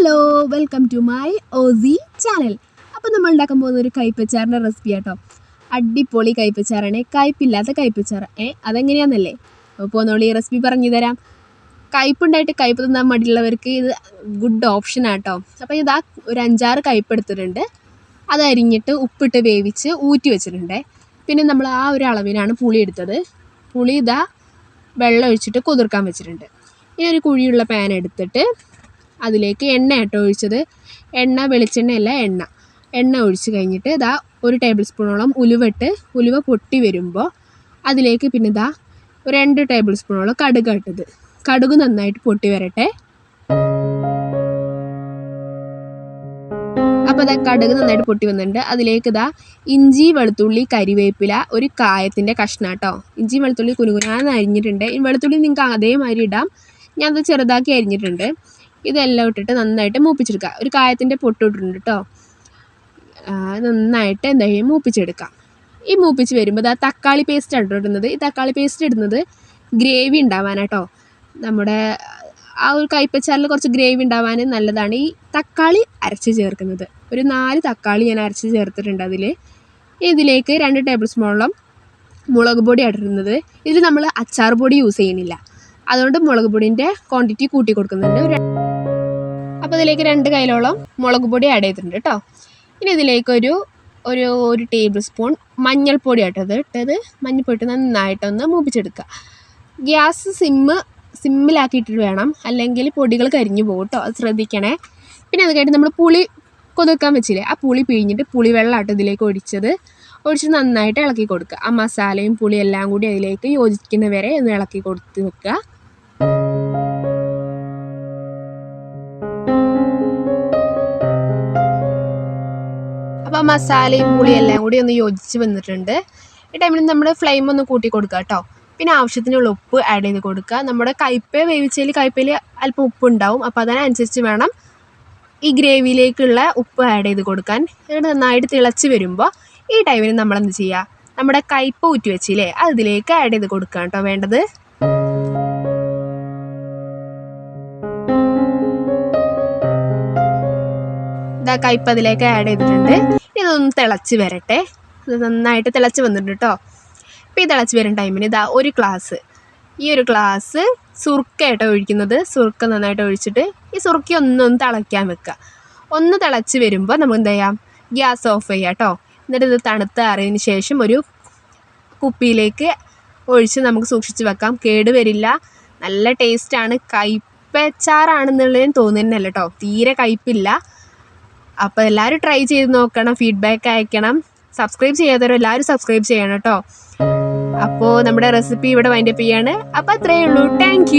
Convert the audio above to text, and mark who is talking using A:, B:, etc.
A: Hello welcome to my OC channel അപ്പോൾ നമ്മൾ ഉണ്ടാക്കാൻ പോകുന്ന ഒരു കൈപ്പച്ചാറിന്റെ റെസിപ്പി ആട്ടോ. അടിപൊളി കൈപ്പച്ചാറാണ് കയ്പില്ലാത്ത കൈപ്പച്ചാറ് ഏ അതെങ്ങനെയാണെന്നല്ലേ അപ്പോൾ നമ്മൾ ഈ റെസിപ്പി പറഞ്ഞു തരാം കയ്പുണ്ടായിട്ട് കയ്പ് തിന്നാൻ മടിയുള്ളവർക്ക് ഇത് ഗുഡ് ഓപ്ഷൻ ആട്ടോ. അപ്പോൾ ഇതാ ഒരു അഞ്ചാറ് കയ്പ് എടുത്തിട്ടുണ്ട്. അത് അരിഞ്ഞിട്ട് ഉപ്പിട്ട് വേവിച്ച് ഊറ്റി വെച്ചിട്ടുണ്ട്. പിന്നെ നമ്മൾ ആ ഒരു അളവിനാണ് പുളി എടുത്തത്. പുളി ഇതാ വെള്ളം ഒഴിച്ചിട്ട് കുതിർക്കാൻ വെച്ചിട്ടുണ്ട്. ഇനി ഒരു കുഴിയുള്ള പാൻ എടുത്തിട്ട് അതിലേക്ക് എണ്ണ ഇട്ടോ ഒഴിച്ചത്. എണ്ണ വെളിച്ചെണ്ണയല്ല എണ്ണ. എണ്ണ ഒഴിച്ച് കഴിഞ്ഞിട്ട് ഇതാ ഒരു ടേബിൾ സ്പൂണോളം ഉലുവട്ട് ഉലുവ പൊട്ടി വരുമ്പോൾ അതിലേക്ക് പിന്നെ ഇതാ രണ്ട് ടേബിൾ സ്പൂണോളം കടുക് ഇട്ടത്. കടുക് നന്നായിട്ട് പൊട്ടി വരട്ടെ. അപ്പോൾ ഇതാ കടുക് നന്നായിട്ട് പൊട്ടി വന്നിട്ടുണ്ട്. അതിലേക്ക് ഇതാ ഇഞ്ചി വെളുത്തുള്ളി കരിവേപ്പില ഒരു കായത്തിന്റെ കഷ്ണം കേട്ടോ. ഇഞ്ചി വെളുത്തുള്ളി കുനുകുനാന്ന് അരിഞ്ഞിട്ടുണ്ട്. ഈ വെളുത്തുള്ളി നിങ്ങൾക്ക് അതേമാതിരി ഇടാം. ഞാനത് ചെറുതാക്കി അരിഞ്ഞിട്ടുണ്ട്. ഇതെല്ലാം ഇട്ടിട്ട് നന്നായിട്ട് മൂപ്പിച്ചെടുക്കുക ഒരു കായത്തിന്റെ പൊട്ട് ഇട്ടിട്ടുണ്ട് കേട്ടോ നന്നായിട്ട് എന്താ ചെയ്യുക മൂപ്പിച്ചെടുക്കാം. ഈ മൂപ്പിച്ച് വരുമ്പോൾ ആ തക്കാളി പേസ്റ്റ് ആണ് ഇടുന്നത്. ഈ തക്കാളി പേസ്റ്റ് ഇടുന്നത് ഗ്രേവി ഉണ്ടാവാനാട്ടോ നമ്മുടെ ആ ഒരു കൈപ്പച്ചാറിൽ കുറച്ച് ഗ്രേവി ഉണ്ടാവാൻ നല്ലതാണ് ഈ തക്കാളി അരച്ച് ചേർക്കുന്നത്. ഒരു നാല് തക്കാളി ഞാൻ അരച്ച് ചേർത്തിട്ടുണ്ട് അതിൽ ഇതിലേക്ക് രണ്ട് ടേബിൾ സ്പൂണോളം മുളക് പൊടി ഇടുന്നത്. ഇതിൽ നമ്മൾ അച്ചാർ പൊടി യൂസ് ചെയ്യുന്നില്ല. അതുകൊണ്ട് മുളക് പൊടിന്റെ ക്വാണ്ടിറ്റി കൂട്ടി കൊടുക്കുന്നുണ്ട്. ഒരു അപ്പോൾ ഇതിലേക്ക് രണ്ട് കൈയിലോളം മുളക് പൊടി ആഡ് ചെയ്തിട്ടുണ്ട് കേട്ടോ ഇനി ഇതിലേക്കൊരു ഒരു ഒരു ടേബിൾ സ്പൂൺ മഞ്ഞൾപ്പൊടി ഇട്ടത് ഇട്ടത്. മഞ്ഞൾപ്പൊടി നന്നായിട്ടൊന്ന് മൂപ്പിച്ചെടുക്കുക. ഗ്യാസ് സിമ്മ് സിമ്മിലാക്കിയിട്ടിട്ട് വേണം. അല്ലെങ്കിൽ പൊടികൾ കരിഞ്ഞു പോകും കേട്ടോ അത് ശ്രദ്ധിക്കണേ. പിന്നെ അത് കഴിഞ്ഞ് നമ്മൾ പുളി കൊതുക്കാൻ വെച്ചില്ലേ ആ പുളി പിഴിഞ്ഞിട്ട് പുളി വെള്ളമാട്ടോ ഇതിലേക്ക് ഒഴിച്ചത്. ഒഴിച്ച് നന്നായിട്ട് ഇളക്കി കൊടുക്കുക. ആ മസാലയും പുളിയും എല്ലാം കൂടി അതിലേക്ക് യോജിക്കുന്ന വരെ ഒന്ന് ഇളക്കി കൊടുത്ത് വെക്കുക. അപ്പോൾ മസാലയും പുളിയും എല്ലാം കൂടി ഒന്ന് യോജിച്ച് വന്നിട്ടുണ്ട്. ഈ ടൈമിൽ നമ്മൾ ഫ്ലെയിം ഒന്ന് കൂട്ടി കൊടുക്കുക കേട്ടോ പിന്നെ ആവശ്യത്തിനുള്ള ഉപ്പ് ആഡ് ചെയ്ത് കൊടുക്കുക നമ്മുടെ കയ്പ്പ വേവിച്ചതിൽ കയ്പ്പയിൽ അല്പം ഉപ്പ് ഉണ്ടാവും അപ്പോൾ അതിനനുസരിച്ച് വേണം ഈ ഗ്രേവിയിലേക്കുള്ള ഉപ്പ് ആഡ് ചെയ്ത് കൊടുക്കാൻ. എന്നിട്ട് നന്നായിട്ട് തിളച്ച് വരുമ്പോൾ ഈ ടൈമിൽ നമ്മളെന്ത് ചെയ്യുക നമ്മുടെ കയ്പ്പ ഊറ്റി വെച്ചില്ലേ അതിലേക്ക് ആഡ് ചെയ്ത് കൊടുക്കുക കേട്ടോ വേണ്ടത്. ഇതാ കയ്പ് അതിലേക്ക് ആഡ് ചെയ്തിട്ടുണ്ട്. ഇതൊന്ന് തിളച്ച് വരട്ടെ. ഇത് നന്നായിട്ട് തിളച്ച് വന്നിട്ടുണ്ട് കേട്ടോ ഇപ്പോൾ ഈ തിളച്ച് വരുന്ന ടൈമിന് ഇതാ ഒരു ഗ്ലാസ് ഈ ഒരു ഗ്ലാസ് സുർക്കയായിട്ടോ ഒഴിക്കുന്നത്. സുർക്ക നന്നായിട്ട് ഒഴിച്ചിട്ട് ഈ സുർക്ക ഒന്നൊന്ന് തിളയ്ക്കാൻ വെക്കുക. ഒന്ന് തിളച്ച് വരുമ്പോൾ നമുക്ക് എന്ത് ചെയ്യാം? ഗ്യാസ് ഓഫ് ചെയ്യാം കേട്ടോ എന്നിട്ട് ഇത് തണുത്ത് അറിയതിന് ശേഷം ഒരു കുപ്പിയിലേക്ക് ഒഴിച്ച് നമുക്ക് സൂക്ഷിച്ച് വെക്കാം. കേട് വരില്ല. നല്ല ടേസ്റ്റാണ് കയ്പ്പച്ചാറാണെന്നുള്ളതിന് തോന്നുന്നില്ല കേട്ടോ തീരെ കയ്പ്പില്ല. അപ്പോൾ എല്ലാവരും ട്രൈ ചെയ്ത് നോക്കണം ഫീഡ്ബാക്ക് അയക്കണം. സബ്സ്ക്രൈബ് ചെയ്യാത്തവരും എല്ലാവരും സബ്സ്ക്രൈബ് ചെയ്യണം കേട്ടോ അപ്പോൾ നമ്മുടെ റെസിപ്പി ഇവിടെ വൈൻഡപ്പ് ചെയ്യാണ്. അപ്പോൾ അത്രയേ ഉള്ളൂ. താങ്ക്